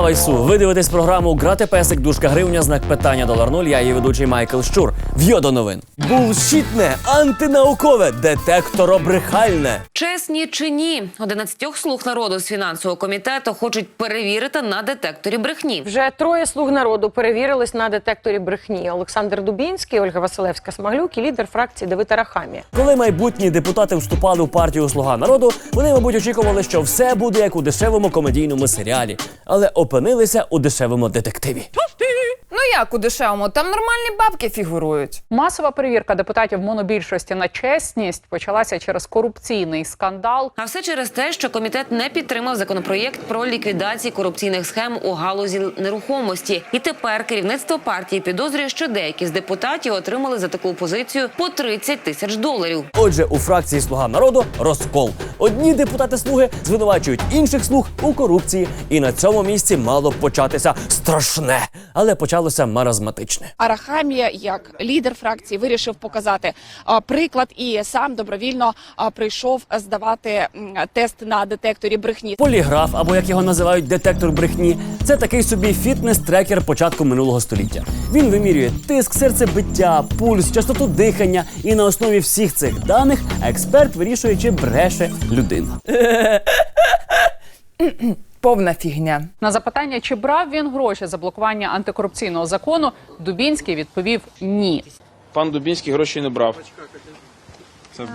Слава Ісу! Ви дивитесь програму Грати песик, дужка гривня, знак питання долар нуль. Я її ведучий Майкл Щур. В'йо до новин. Булшітне, антинаукове, детекторобрехальне. Чесні чи ні, 11 слуг народу з фінансового комітету хочуть перевірити на детекторі брехні. Вже троє слуг народу перевірились на детекторі брехні. Олександр Дубінський, Ольга Василевська Смаглюк і лідер фракції Давид Арахамія. Коли майбутні депутати вступали в партію Слуга народу, вони, мабуть, очікували, що все буде як у дешевому комедійному серіалі, але опинилися у дешевому детективі. Ну як у дешевому? Там нормальні бабки фігурують. Масова перевірка депутатів монобільшості на чесність почалася через корупційний скандал. А все через те, що комітет не підтримав законопроєкт про ліквідацію корупційних схем у галузі нерухомості. І тепер керівництво партії підозрює, що деякі з депутатів отримали за таку позицію по 30 тисяч доларів. Отже, у фракції Слуга народу розкол. Одні депутати слуги звинувачують інших слуг у корупції, і на цьому місці мало б початися страшне, але почалося маразматичне. Арахамія, як лідер фракції, вирішив показати приклад і сам добровільно прийшов здавати тест на детекторі брехні. Поліграф, або як його називають детектор брехні, це такий собі фітнес-трекер початку минулого століття. Він вимірює тиск, серцебиття, пульс, частоту дихання, і на основі всіх цих даних експерт вирішує, чи бреше людина. Повна фігня. На запитання, чи брав він гроші за блокування антикорупційного закону, Дубінський відповів ні. Пан Дубінський гроші не брав. Це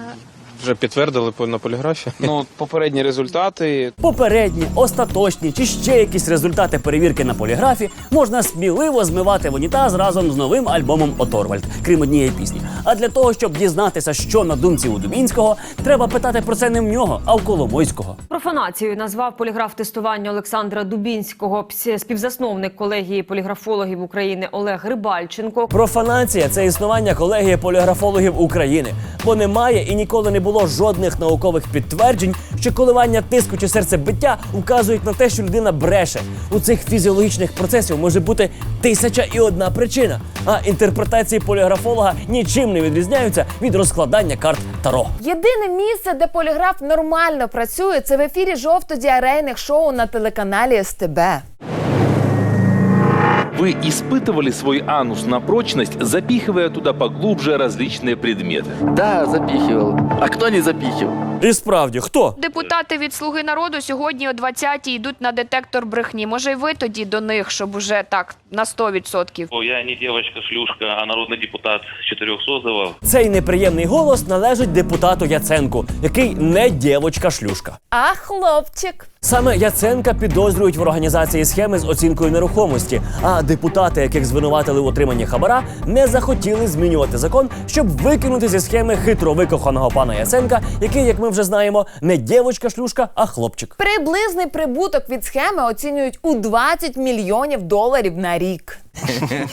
вже підтвердили по- на поліграфі. Ну, попередні результати. Попередні, остаточні чи ще якісь результати перевірки на поліграфі можна сміливо змивати в унітаз разом з новим альбомом Оторвальд, крім однієї пісні. А для того, щоб дізнатися, що на думці у Дубінського, треба питати про це не в нього, а в Коломойського. Профанацією назвав поліграф тестування Олександра Дубінського, співзасновник колегії поліграфологів України Олег Рибальченко. Профанація це існування колегії поліграфологів України, бо немає і ніколи не було жодних наукових підтверджень, що коливання тиску чи серцебиття вказують на те, що людина бреше. У цих фізіологічних процесів може бути тисяча і одна причина. А інтерпретації поліграфолога нічим не відрізняються від розкладання карт Таро. Єдине місце, де поліграф нормально працює, це в ефірі жовто-діарейних шоу на телеканалі СТБ. Вы испытывали свой анус на прочность, запихивая туда поглубже различные предметы? Да, запихивал. А кто не запихивал? І справді, хто? Депутати від Слуги народу сьогодні о 20-й йдуть на детектор брехні. Може, й ви тоді до них, щоб уже так на 100%. Я не девочка-шлюшка, а народный депутат с четырех созывов. Цей неприємний голос належить депутату Яценку, який не дівочка-шлюшка. А хлопчик. Саме Яценка підозрюють в організації схеми з оцінкою нерухомості. А депутати, яких звинуватили в отриманні хабара, не захотіли змінювати закон, щоб викинути зі схеми хитро викоханого пана Яценка, який, як ми вже знаємо, не дівочка-шлюшка, а хлопчик. Приблизний прибуток від схеми оцінюють у 20 мільйонів доларів на рік.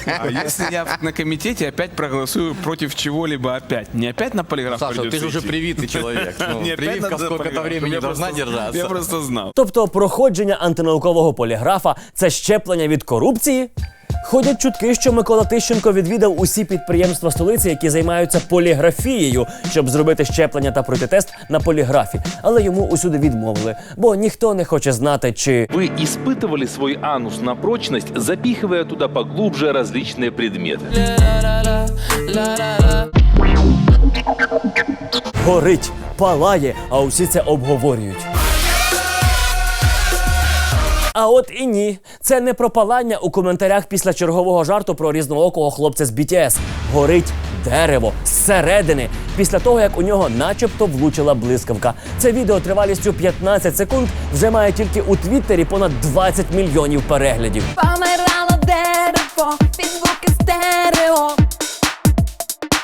А если я на комитете опять проголосую против чего-либо опять? Не опять на полиграф Саша, придется ты же уже идти? привитый человек. Ну, Не опять прививка надо сколько-то полиграф. времени Я должна просто- держаться. Я просто знал. Тобто проходження антинаукового поліграфа це щеплення від корупції. Ходять чутки, що Микола Тищенко відвідав усі підприємства столиці, які займаються поліграфією, щоб зробити щеплення та пройти тест на поліграфі. Але йому усюди відмовили, бо ніхто не хоче знати, чи Вы испытывали свой анус на прочность, запихивая туда поглубже различные предметы? горить, палає, а усі це обговорюють. А от і ні, це не про палання у коментарях після чергового жарту про різноокого хлопця з BTS. Горить дерево зсередини, після того як у нього начебто влучила блискавка. Це відео тривалістю 15 секунд вже має тільки у Твіттері понад 20 мільйонів переглядів. Помирало дерево під звуки стерео.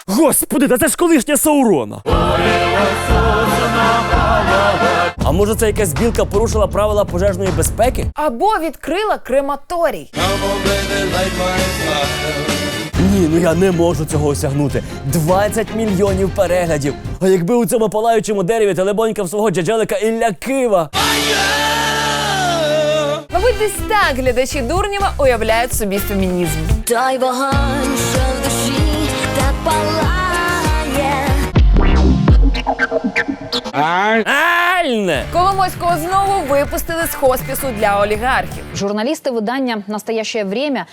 Господи, та це ж колишня Саурона. А може це якась білка порушила правила пожежної безпеки? Або відкрила крематорій. Ні, ну я не можу цього осягнути. 20 мільйонів переглядів. А якби у цьому палаючому дереві телебонькав свого джаджелика Ілля Кива. Мабуть, десь так глядачі Дурнєва уявляють собі фемінізм. Той вогонь, палає. Альне! Коломойського знову випустили з хоспісу для олігархів. Журналісти видання Настояще время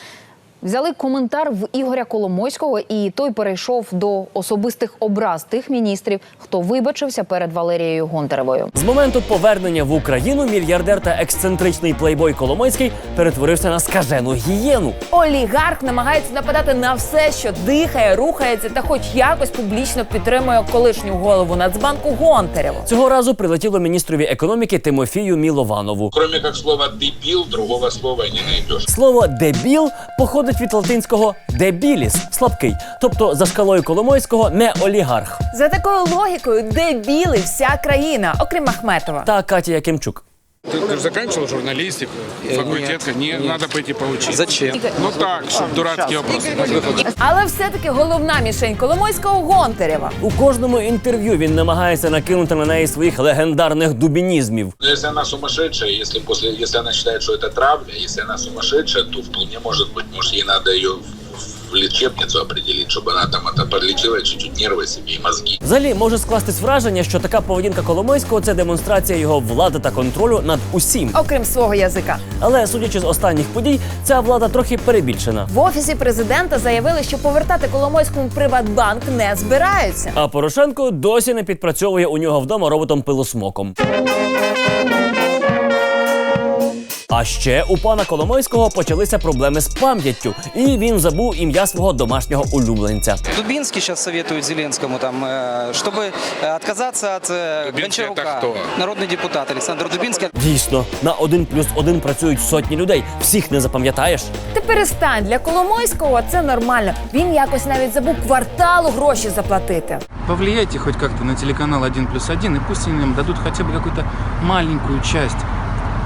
взяли коментар в Ігоря Коломойського, і той перейшов до особистих образ тих міністрів, хто вибачився перед Валерією Гонтаревою. З моменту повернення в Україну мільярдер та ексцентричний плейбой Коломойський перетворився на скажену гієну. Олігарх намагається нападати на все, що дихає, рухається та хоч якось публічно підтримує колишню голову Нацбанку Гонтареву. Цього разу прилетіло міністрові економіки Тимофію Мілованову. Кроме как слова «дебил», другого слова не найдешь. Слово дебіл походить від латинського дебіліс слабкий, тобто за шкалою Коломойського не олігарх. За такою логікою, дебіли вся країна, окрім Ахметова. Та Катя Якимчук. Ты, ты же заканчивал журналистику, факультет, не, надо пойти поучиться. Зачем? Ну так, чтобы дурацкие вопросы. Але все-таки головна мішень Коломойського Гонтарєва. У кожному інтерв'ю він намагається накинути на неї своїх легендарних дубінізмів. Но если она сумасшедшая, если после, если она считает, что это травля, если она сумасшедшая, то вполне может быть, может ей надо ее в, в лечебницу определить, чтобы она там это подлечила чуть-чуть нервы себе и мозги. Взагалі може скластись враження, що така поведінка Коломойського це демонстрація його влади та контролю над усім. Окрім свого язика. Але судячи з останніх подій, ця влада трохи перебільшена. В офісі президента заявили, що повертати Коломойському Приватбанк не збираються. А Порошенко досі не підпрацьовує у нього вдома роботом пилосмоком. А ще у пана Коломойського почалися проблеми з пам'яттю, і він забув ім'я свого домашнього улюбленця. Дубинский сейчас советует Зеленскому, там, э, чтобы э, отказаться от э, Дубинский Гончарука. это кто? Народный депутат Александр Дубинский. Дійсно, на один плюс один працюють сотні людей. Всіх не запам'ятаєш. Ти перестань для Коломойського це нормально. Він якось навіть забув кварталу гроші заплатити. Повлияйте хоть как-то на телеканал 1 плюс 1, и пусть они нам дадут хотя бы какую-то маленькую часть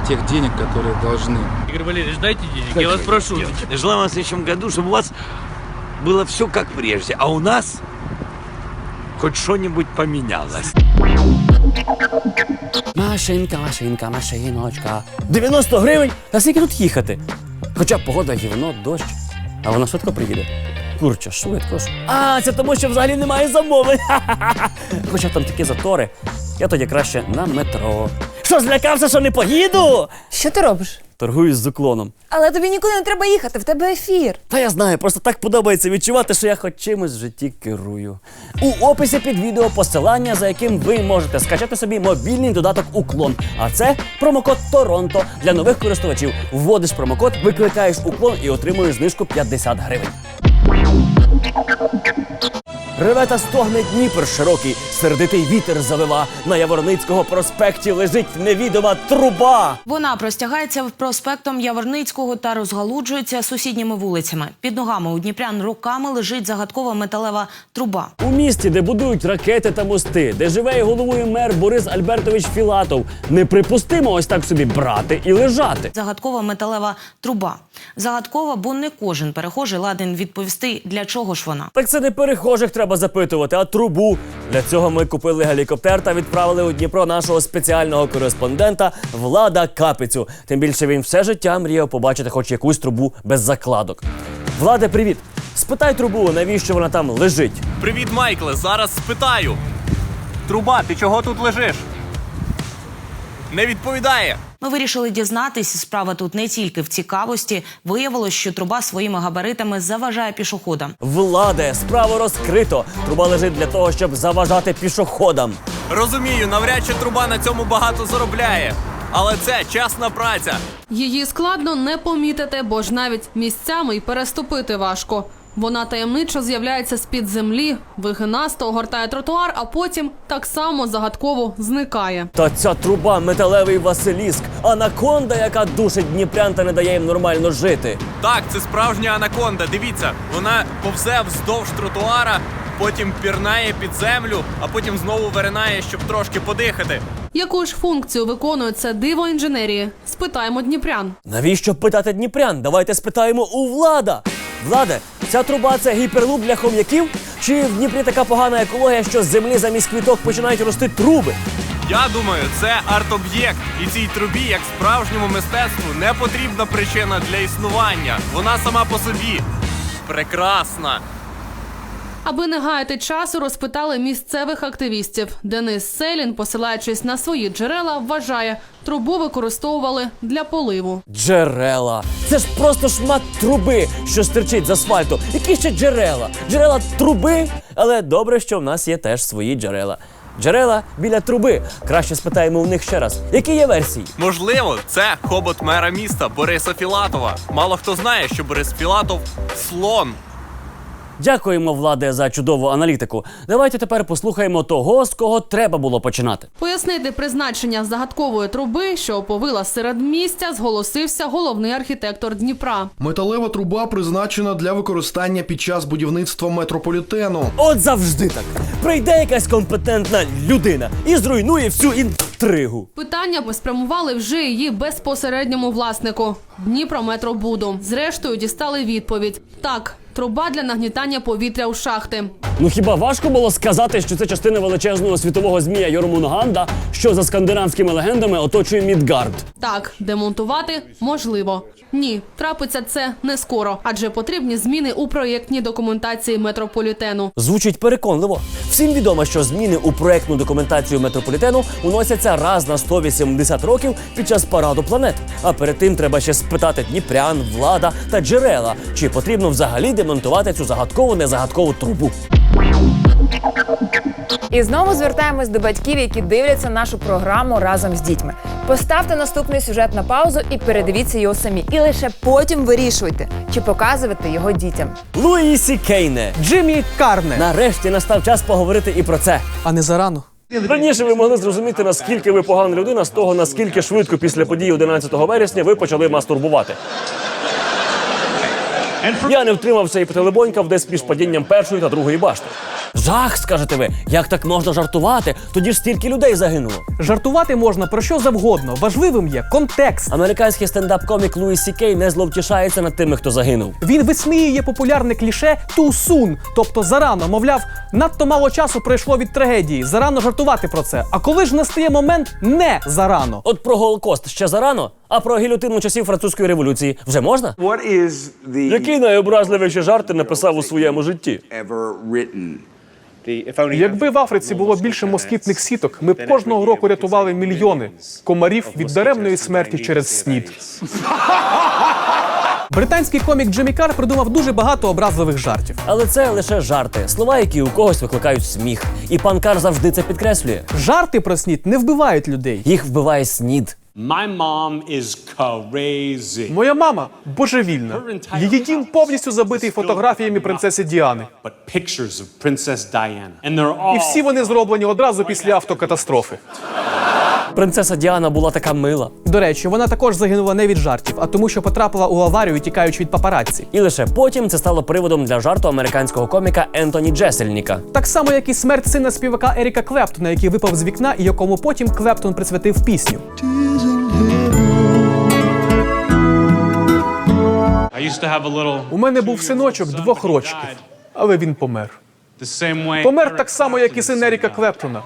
тех денег, которые должны. Игорь Валерьевич, дайте денег, я вас прошу. Желаю вам в следующем году, чтобы у вас было все как прежде, а у нас хоть что-нибудь поменялось. Машинка, машинка, машиночка. 90 гривень? Та скільки тут їхати? Хоча б погода гівно, дощ. А вона швидко приїде. Курча, швидко ж. А, це тому, що взагалі немає замовлень. Ха-ха-ха. Хоча там такі затори. Я тоді краще на метро. Що, злякався, що не поїду? Що ти робиш? Торгуюсь з уклоном. Але тобі нікуди не треба їхати, в тебе ефір. Та я знаю, просто так подобається відчувати, що я хоч чимось в житті керую. У описі під відео посилання, за яким ви можете скачати собі мобільний додаток Уклон. А це промокод Торонто для нових користувачів. Вводиш промокод, викликаєш уклон і отримуєш знижку 50 гривень. Реве та стогне Дніпр широкий, сердитий вітер завива. На Яворницького проспекті лежить невідома труба. Вона простягається проспектом Яворницького та розгалуджується сусідніми вулицями. Під ногами у Дніпрян роками лежить загадкова металева труба. У місті, де будують ракети та мости, де живе і головує мер Борис Альбертович Філатов, неприпустимо ось так собі брати і лежати. Загадкова металева труба. Загадкова, бо не кожен перехожий ладен відповісти, для чого ж вона. Так це не перехожих треба запитувати, а трубу. Для цього ми купили гелікоптер та відправили у Дніпро нашого спеціального кореспондента Влада Капицю. Тим більше він все життя мріяв побачити хоч якусь трубу без закладок. Владе, привіт! Спитай трубу, навіщо вона там лежить. Привіт, Майкле. Зараз спитаю. Труба, ти чого тут лежиш? Не відповідає. Ми вирішили дізнатись, справа тут не тільки в цікавості. Виявилось, що труба своїми габаритами заважає пішоходам. Владе, справу розкрито. Труба лежить для того, щоб заважати пішоходам. Розумію, навряд чи труба на цьому багато заробляє. Але це часна праця. Її складно не помітити, бо ж навіть місцями й переступити важко. Вона таємничо з'являється з-під землі, вигинасто огортає тротуар, а потім так само загадково зникає. Та ця труба металевий Василіск, анаконда, яка душить дніпрян та не дає їм нормально жити. Так, це справжня анаконда. Дивіться, вона повзе вздовж тротуара, потім пірнає під землю, а потім знову виринає, щоб трошки подихати. Яку ж функцію виконує це диво інженерії? Спитаємо дніпрян. Навіщо питати дніпрян? Давайте спитаємо у влада. Владе, ця труба це гіперлуп для хом'яків? Чи в Дніпрі така погана екологія, що з землі замість квіток починають рости труби? Я думаю, це арт-об'єкт, і цій трубі, як справжньому мистецтву, не потрібна причина для існування. Вона сама по собі прекрасна. Аби не гаяти часу, розпитали місцевих активістів. Денис Селін, посилаючись на свої джерела, вважає, трубу використовували для поливу. Джерела. Це ж просто шмат труби, що стирчить з асфальту. Які ще джерела? Джерела труби. Але добре, що в нас є теж свої джерела. Джерела біля труби. Краще спитаємо у них ще раз. Які є версії? Можливо, це хобот мера міста Бориса Філатова. Мало хто знає, що Борис Філатов слон. Дякуємо, владе, за чудову аналітику. Давайте тепер послухаємо того, з кого треба було починати. Пояснити призначення загадкової труби, що оповила серед містя, зголосився головний архітектор Дніпра. Металева труба призначена для використання під час будівництва метрополітену. От завжди так. Прийде якась компетентна людина і зруйнує всю інтригу. Питання ми спрямували вже її безпосередньому власнику Дніпрометробуду. Зрештою дістали відповідь: так, труба для нагнітання повітря у шахти. Ну хіба важко було сказати, що це частина величезного світового змія Йормунганда, що за скандинавськими легендами оточує Мідгард? Так, демонтувати можливо. Ні, трапиться це не скоро, адже потрібні зміни у проєктній документації метрополітену. Звучить переконливо. Всім відомо, що зміни у проектну документацію метрополітену уносяться раз на 180 років під час параду планет. А перед тим треба ще спитати Дніпрян, влада та джерела, чи потрібно взагалі демонтувати цю загадкову незагадкову трубу. І знову звертаємось до батьків, які дивляться нашу програму разом з дітьми. Поставте наступний сюжет на паузу і передивіться його самі. І лише потім вирішуйте, чи показувати його дітям. Луїсі Кейне, Джиммі Карне. Нарешті настав час поговорити і про це. А не зарано. Раніше ви могли зрозуміти, наскільки ви погана людина з того, наскільки швидко після подій 11 вересня ви почали мастурбувати. Я не втримався і потелебонькав десь між падінням першої та другої башти. Жах, скажете ви, як так можна жартувати? Тоді ж стільки людей загинуло. Жартувати можна про що завгодно. Важливим є контекст. Американський стендап-комік Луї Сі Кей не зловтішається над тими, хто загинув. Він висміює популярне кліше «too soon», тобто зарано. Мовляв, надто мало часу пройшло від трагедії. Зарано жартувати про це. А коли ж настає момент не зарано. От про Голокост ще зарано, а про гілютину часів французької революції вже можна? Який найобразливіший жарт ти написав у своєму житті? Якби в Африці було більше москітних сіток, ми б кожного року рятували мільйони комарів від даремної смерті через снід. Британський комік Джиммі Кар придумав дуже багато образливих жартів. Але це лише жарти, слова, які у когось викликають сміх. І пан Кар завжди це підкреслює. Жарти про снід не вбивають людей. Їх вбиває снід. My mom is crazy. Моя мама божевільна. Її дім повністю забитий фотографіями принцеси Діани. І всі вони зроблені одразу після автокатастрофи. Принцеса Діана була така мила. До речі, вона також загинула не від жартів, а тому, що потрапила у аварію, тікаючи від папараці. І лише потім це стало приводом для жарту американського коміка Ентоні Джесельніка. Так само, як і смерть сина співака Еріка Клептона, який випав з вікна і якому потім Клептон присвятив пісню. Little У мене був синочок двох рочків, але він помер. Помер так само, як і син Еріка Клептона.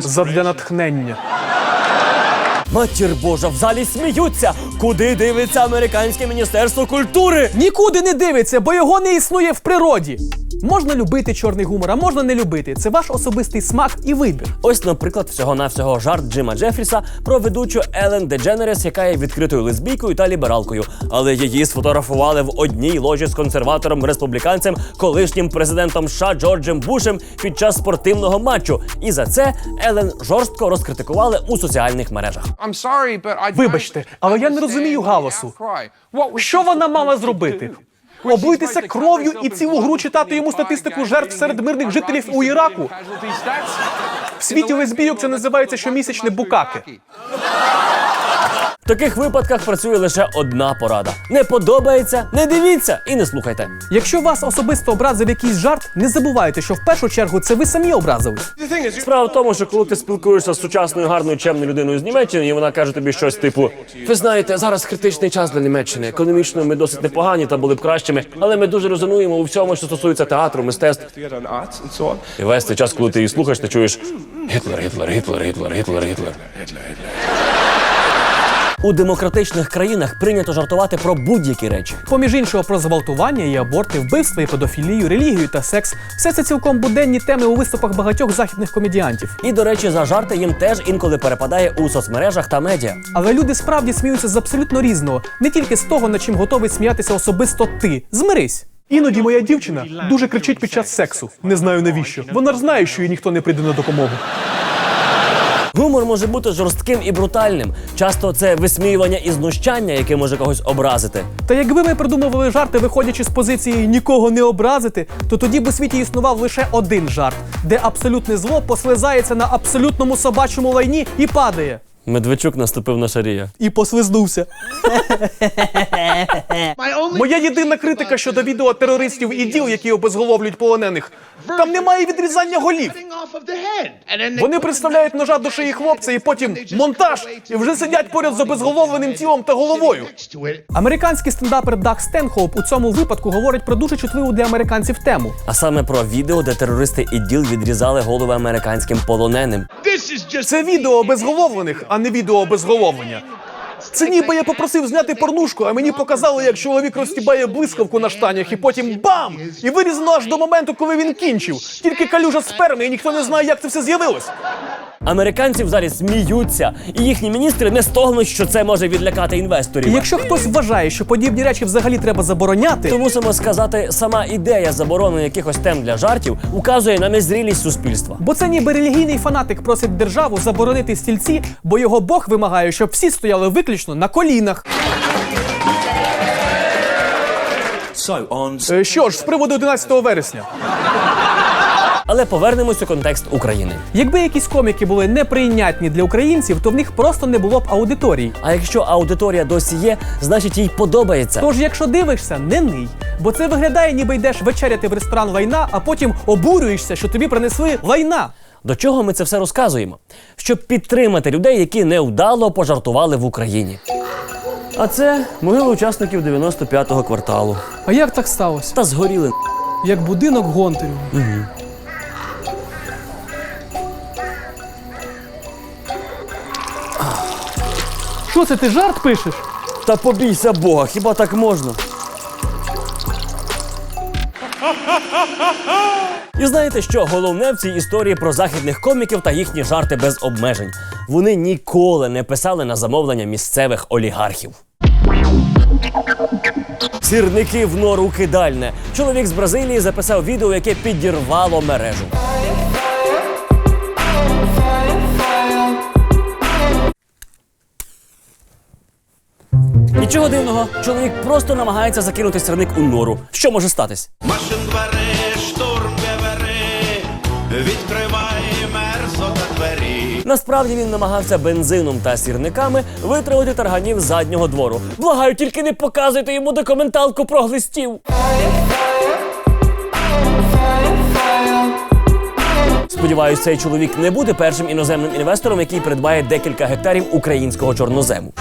Задля натхнення. Матір Божа, в залі сміються. Куди дивиться американське міністерство культури? Нікуди не дивиться, бо його не існує в природі. Можна любити чорний гумор, а можна не любити. Це ваш особистий смак і вибір. Ось, наприклад, всього-навсього жарт Джима Джефріса про ведучу Елен Дедженерес, яка є відкритою лесбійкою та лібералкою. Але її сфотографували в одній ложі з консерватором республіканцем, колишнім президентом США Джорджем Бушем під час спортивного матчу. І за це Елен жорстко розкритикували у соціальних мережах. Вибачте, але я не розумію галасу. Що вона мала зробити? Облитися кров'ю і цілу гру читати йому статистику жертв серед мирних жителів у Іраку. В світі лесбійок це називається щомісячне букаки. Таких випадках працює лише одна порада: не подобається, не дивіться і не слухайте. Якщо вас особисто образив якийсь жарт, не забувайте, що в першу чергу це ви самі образились. Справа в тому, що коли ти спілкуєшся з сучасною гарною чемною людиною з Німеччини, і вона каже тобі щось типу: Ви знаєте, зараз критичний час для Німеччини. Економічно ми досить непогані та були б кращими, але ми дуже резонуємо у всьому, що стосується театру, мистецтв. І весь цей час, коли ти її слухаєш, ти чуєш Гітлер, Гітлер, Гітлер, Гітлер, Гітлер, Гітлер. У демократичних країнах прийнято жартувати про будь-які речі. Поміж іншого, про зґвалтування і аборти, вбивства і педофілію, релігію та секс все це цілком буденні теми у виступах багатьох західних комедіантів. І, до речі, за жарти їм теж інколи перепадає у соцмережах та медіа. Але люди справді сміються з абсолютно різного, не тільки з того, над чим готовий сміятися особисто ти. Змирись. Іноді моя дівчина дуже кричить під час сексу. Не знаю навіщо. Вона ж знає, що їй ніхто не прийде на допомогу. Гумор може бути жорстким і брутальним. Часто це висміювання і знущання, яке може когось образити. Та якби ми придумували жарти, виходячи з позиції нікого не образити, то тоді б у світі існував лише один жарт, де абсолютне зло послизається на абсолютному собачому лайні і падає. Медведчук наступив на шарія. І послизнувся. Моя єдина критика щодо відео терористів і діл, які обезголовлюють полонених. Там немає відрізання голів. Вони представляють ножа до шиї хлопця і потім монтаж, і вже сидять поряд з обезголовленим тілом та головою. Американський стендапер Даг Стенхоуп у цьому випадку говорить про дуже чутливу для американців тему. А саме про відео, де терористи і діл відрізали голови американським полоненим. Це відео обезголовлених, а не відео обезголовлення. Це ніби я попросив зняти порнушку, а мені показали, як чоловік розтібає блискавку на штанях, і потім бам! І вирізано аж до моменту, коли він кінчив. Тільки калюжа сперми, і ніхто не знає, як це все з'явилось. Американці в залі сміються, і їхні міністри не стогнуть, що це може відлякати інвесторів. І якщо хтось вважає, що подібні речі взагалі треба забороняти, то мусимо сказати, сама ідея заборони якихось тем для жартів указує на незрілість суспільства. Бо це ніби релігійний фанатик просить державу заборонити стільці, бо його Бог вимагає, щоб всі стояли виключно на колінах. Е, Що ж, з приводу 11 вересня. Але повернемось у контекст України. Якби якісь коміки були неприйнятні для українців, то в них просто не було б аудиторії. А якщо аудиторія досі є, значить їй подобається. Тож, якщо дивишся, не ний. Бо це виглядає, ніби йдеш вечеряти в ресторан лайна, а потім обурюєшся, що тобі принесли лайна. До чого ми це все розказуємо? Щоб підтримати людей, які невдало пожартували в Україні. А це могили учасників 95-го кварталу. А як так сталося? Та згоріли. Як будинок Гонтарів. Угу. Що це ти жарт пишеш? Та побійся Бога, хіба так можна? І знаєте що? Головне в цій історії про західних коміків та їхні жарти без обмежень. Вони ніколи не писали на замовлення місцевих олігархів. Сірники в нору кидальне. Чоловік з Бразилії записав відео, яке підірвало мережу. Нічого дивного, чоловік просто намагається закинути сірник у нору. Що може статись? Машин двери, штурм бери, відкривай мерзота двері. Насправді він намагався бензином та сірниками витравити тарганів заднього двору. Благаю, тільки не показуйте йому документалку про глистів. Сподіваюсь, цей чоловік не буде першим іноземним інвестором, який придбає декілька гектарів українського чорнозему.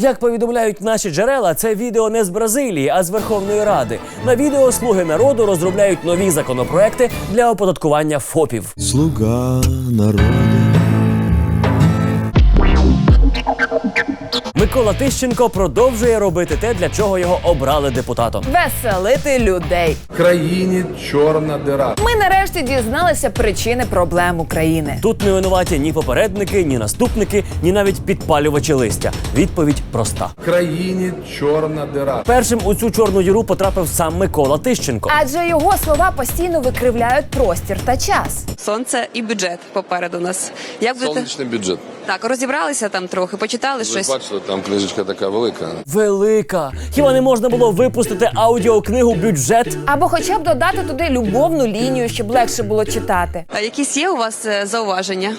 Як повідомляють наші джерела, це відео не з Бразилії, а з Верховної Ради. На відео слуги народу розробляють нові законопроекти для оподаткування ФОПів. Слуга народу. Микола Тищенко продовжує робити те, для чого його обрали депутатом. Веселити людей. В країні чорна дира. Ми нарешті дізналися причини проблем України. Тут не винуваті ні попередники, ні наступники, ні навіть підпалювачі листя. Відповідь проста. В країні чорна дира. Першим у цю чорну діру потрапив сам Микола Тищенко. Адже його слова постійно викривляють простір та час. Сонце і бюджет попереду нас. Як будете Сонячний бюджет. Так розібралися там трохи, почитали Ви щось. бачили, там книжечка така велика. Велика. Хіба не можна було випустити аудіокнигу бюджет? Або хоча б додати туди любовну лінію, щоб легше було читати. А якісь є у вас е, зауваження?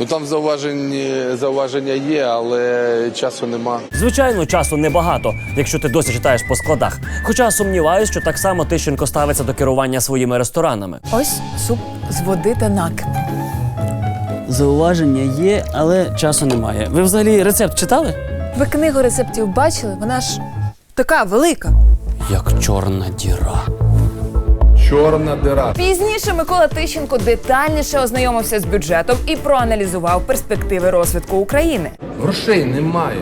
Ну там зауваження, зауваження є, але часу нема. Звичайно, часу небагато, якщо ти досі читаєш по складах. Хоча сумніваюсь, що так само Тищенко ставиться до керування своїми ресторанами. Ось суп з води та накипу. Зауваження є, але часу немає. Ви взагалі рецепт читали? Ви книгу рецептів бачили? Вона ж така велика. Як чорна діра. чорна дира. Пізніше Микола Тищенко детальніше ознайомився з бюджетом і проаналізував перспективи розвитку України. Грошей немає.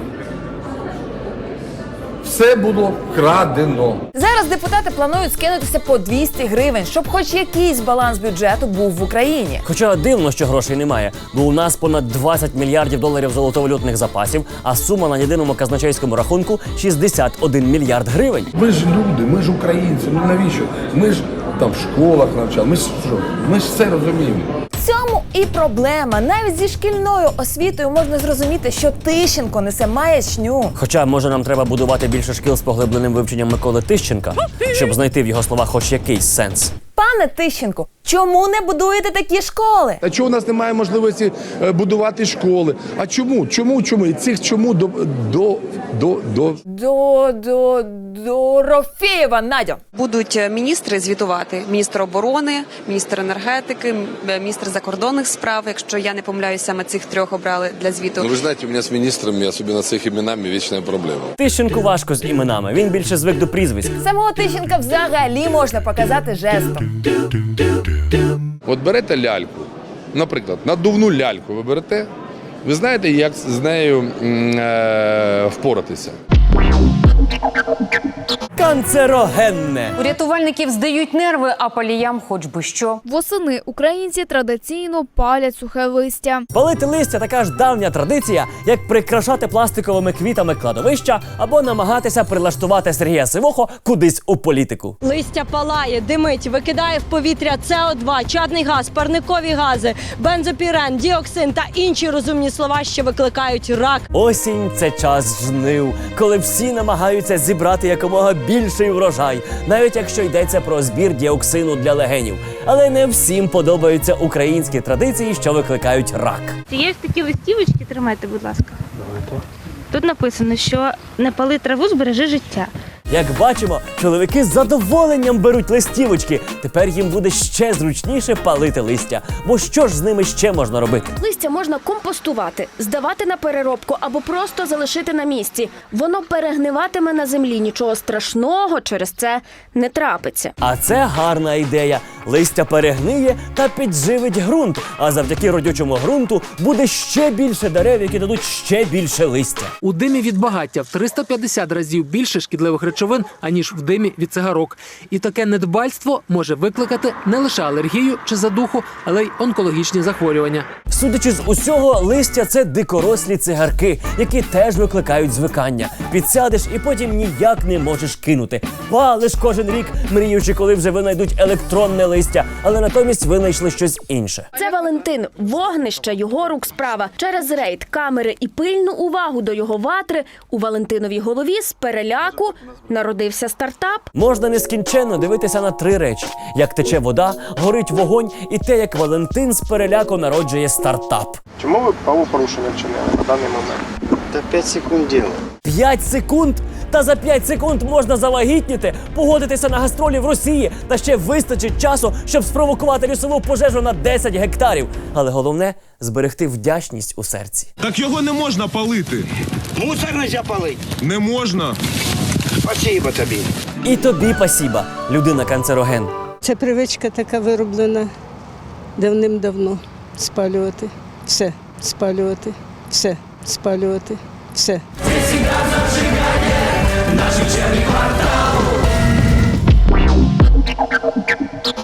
Все було вкрадено. Зараз депутати планують скинутися по 200 гривень, щоб хоч якийсь баланс бюджету був в Україні. Хоча дивно, що грошей немає, бо у нас понад 20 мільярдів доларів золотовалютних запасів, а сума на єдиному казначейському рахунку 61 мільярд гривень. Ми ж люди, ми ж українці. Ну навіщо? Ми ж там в школах навчали. Ми ж що? Ми ж все розуміємо. Цьому і проблема. Навіть зі шкільною освітою можна зрозуміти, що Тищенко несе маячню. Хоча може нам треба будувати більше шкіл з поглибленим вивченням Миколи Тищенка, щоб знайти в його словах хоч якийсь сенс. Пане Тищенко, чому не будуєте такі школи? А чого у нас немає можливості е, будувати школи? А чому? Чому? Чому? І цих чому до до до до До до Дорофєєва, Надя. Будуть е, міністри звітувати: міністр оборони, міністр енергетики, м- е, міністр закордонних справ. Якщо я не помиляюсь, саме цих трьох обрали для звіту. Ну, вы знаете, у меня с министрами, особенно с их именами, вечная проблема. Тищенку важко з іменами. Він більше звик до прізвиськ. Самого Тищенка взагалі можна показати жестом. От берете ляльку, наприклад, надувну ляльку ви берете. Ви знаєте, як з нею м, е, впоратися? Канцерогенне. У рятувальників здають нерви, а паліям хоч би що. Восени українці традиційно палять сухе листя. Палити листя така ж давня традиція, як прикрашати пластиковими квітами кладовища або намагатися прилаштувати Сергія Сивохо кудись у політику. Листя палає, димить, викидає в повітря СО2, чадний газ, парникові гази, бензопірен, діоксин та інші розумні слова, що викликають рак. Осінь це час жнив, коли всі намагаються зібрати якомога більший врожай, навіть якщо йдеться про збір діоксину для легенів. Але не всім подобаються українські традиції, що викликають рак. Є ось такі листівочки, тримайте, будь ласка. Давайте. Тут написано, що не пали траву, збережи життя. Як бачимо, чоловіки з задоволенням беруть листівочки. Тепер їм буде ще зручніше палити листя. Бо що ж з ними ще можна робити? Листя можна компостувати, здавати на переробку або просто залишити на місці. Воно перегниватиме на землі. Нічого страшного через це не трапиться. А це гарна ідея. Листя перегниє та підживить ґрунт. А завдяки родючому ґрунту буде ще більше дерев, які дадуть ще більше листя. У димі від багаття в 350 разів більше шкідливих речовин, аніж в димі від цигарок. І таке недбальство може викликати не лише алергію чи задуху, але й онкологічні захворювання. Судячи з усього, листя це дикорослі цигарки, які теж викликають звикання. Підсядеш і потім ніяк не можеш кинути. Палиш кожен рік, мріючи, коли вже винайдуть електронне листя, але натомість винайшли щось інше. Це Валентин, вогнище, його рук справа. Через рейд, камери і пильну увагу до його ватри у Валентиновій голові з переляку народився стартап. Можна нескінченно дивитися на три речі: як тече вода, горить вогонь, і те, як Валентин з переляку народжує стартап. Чому ви правопорушення вчинили на даний момент? Та 5 секунд діло. 5 секунд? Та за 5 секунд можна завагітніти, погодитися на гастролі в Росії, та ще вистачить часу, щоб спровокувати лісову пожежу на 10 гектарів. Але головне зберегти вдячність у серці. Так його не можна палити. Мусор нельзя палить. Не можна. Спасибо тобі. І тобі пасіба, людина канцероген. Це привичка така вироблена давним-давно. Спалювати. Все. Спалювати. Все. Спалювати. Все.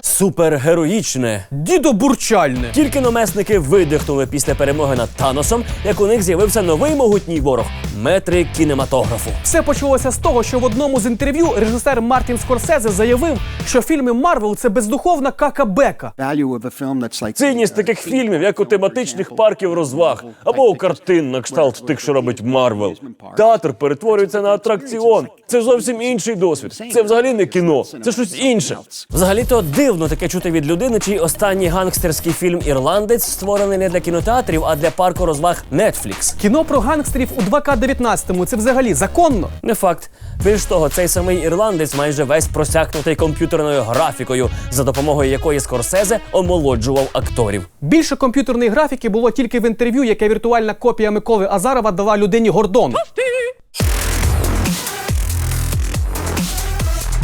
Супергероїчне. Дідобурчальне. Тільки номесники видихнули після перемоги над Таносом, як у них з'явився новий могутній ворог метри кінематографу. Все почалося з того, що в одному з інтерв'ю режисер Мартін Скорсезе заявив, що фільми Марвел це бездуховна кака-бека. Цінність таких фільмів, як у тематичних парків розваг або у картин на кшталт тих, що робить Марвел. Театр перетворюється на атракціон. Це зовсім інший досвід. Це взагалі не кіно, це щось інше. Взагалі-то дивно таке чути від людини, чий останній гангстерський фільм Ірландець створений не для кінотеатрів, а для парку розваг Netflix. Кіно про гангстерів у 2К19 це взагалі законно. Не факт. Більш того, цей самий ірландець майже весь просякнутий комп'ютерною графікою, за допомогою якої Скорсезе омолоджував акторів. Більше комп'ютерної графіки було тільки в інтерв'ю, яке віртуальна копія Миколи Азарова дала людині Гордон.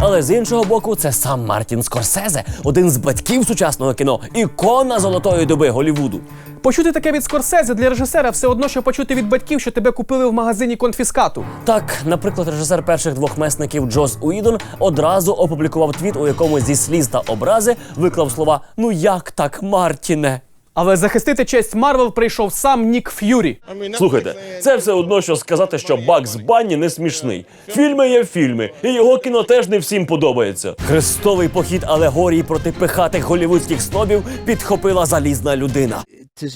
Але з іншого боку, це сам Мартін Скорсезе, один з батьків сучасного кіно, ікона золотої доби Голівуду. Почути таке від Скорсезе для режисера все одно, що почути від батьків, що тебе купили в магазині конфіскату. Так, наприклад, режисер перших двох месників Джос Уідон одразу опублікував твіт, у якому зі сліз та образи виклав слова Ну як так, Мартіне? Але захистити честь Марвел прийшов сам Нік Ф'юрі. Слухайте, це все одно, що сказати, що Бакс Банні не смішний. Фільми є фільми, і його кіно теж не всім подобається. Хрестовий похід алегорії проти пихатих голівудських снобів підхопила залізна людина.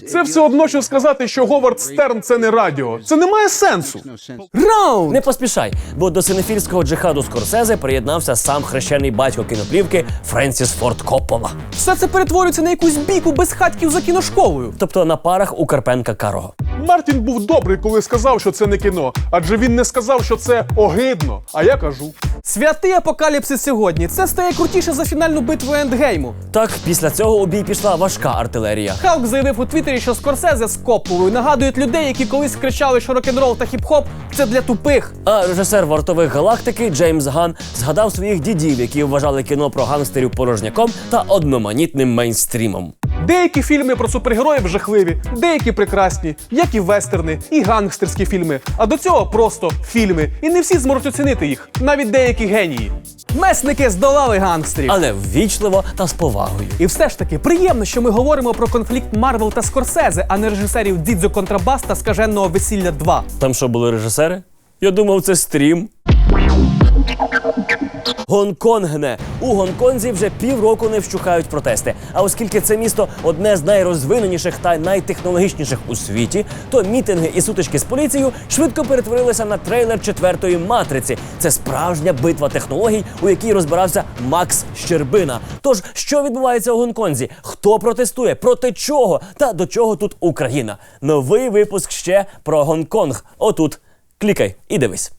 Це все одно, що сказати, що Говард Стерн це не радіо. Це не має сенсу. Раунд! Не поспішай, бо до синефільського джихаду Скорсезе приєднався сам хрещений батько кіноплівки Френсіс Форд Коппола. Все це перетворюється на якусь бійку без хатків за кіношколою. Тобто на парах у Карпенка Карого. Мартін був добрий, коли сказав, що це не кіно, адже він не сказав, що це огидно. А я кажу. Святий апокаліпсис сьогодні. Це стає крутіше за фінальну битву ендгейму. Так, після цього у бій пішла важка артилерія. Халк заявив у Твіттері, що Скорсезе з Копполою нагадують людей, які колись кричали, що рок-н-рол та хіп-хоп це для тупих. А режисер вартових галактики Джеймс Ган згадав своїх дідів, які вважали кіно про гангстерів порожняком та одноманітним мейнстрімом. Деякі фільми про супергероїв жахливі, деякі прекрасні, як і вестерни, і гангстерські фільми. А до цього просто фільми. І не всі зможуть оцінити їх, навіть деякі генії. Месники здолали гангстерів. Але ввічливо та з повагою. І все ж таки приємно, що ми говоримо про конфлікт Марвел та Скорсезе, а не режисерів Дідзо Контрабас та скаженого весілля 2. Там що були режисери? Я думав, це стрім. Гонконгне у Гонконзі вже півроку не вщухають протести. А оскільки це місто одне з найрозвиненіших та найтехнологічніших у світі, то мітинги і сутички з поліцією швидко перетворилися на трейлер четвертої матриці. Це справжня битва технологій, у якій розбирався Макс Щербина. Тож, що відбувається у Гонконзі? Хто протестує? Проти чого? Та до чого тут Україна? Новий випуск ще про Гонконг. Отут. Клікай і дивись.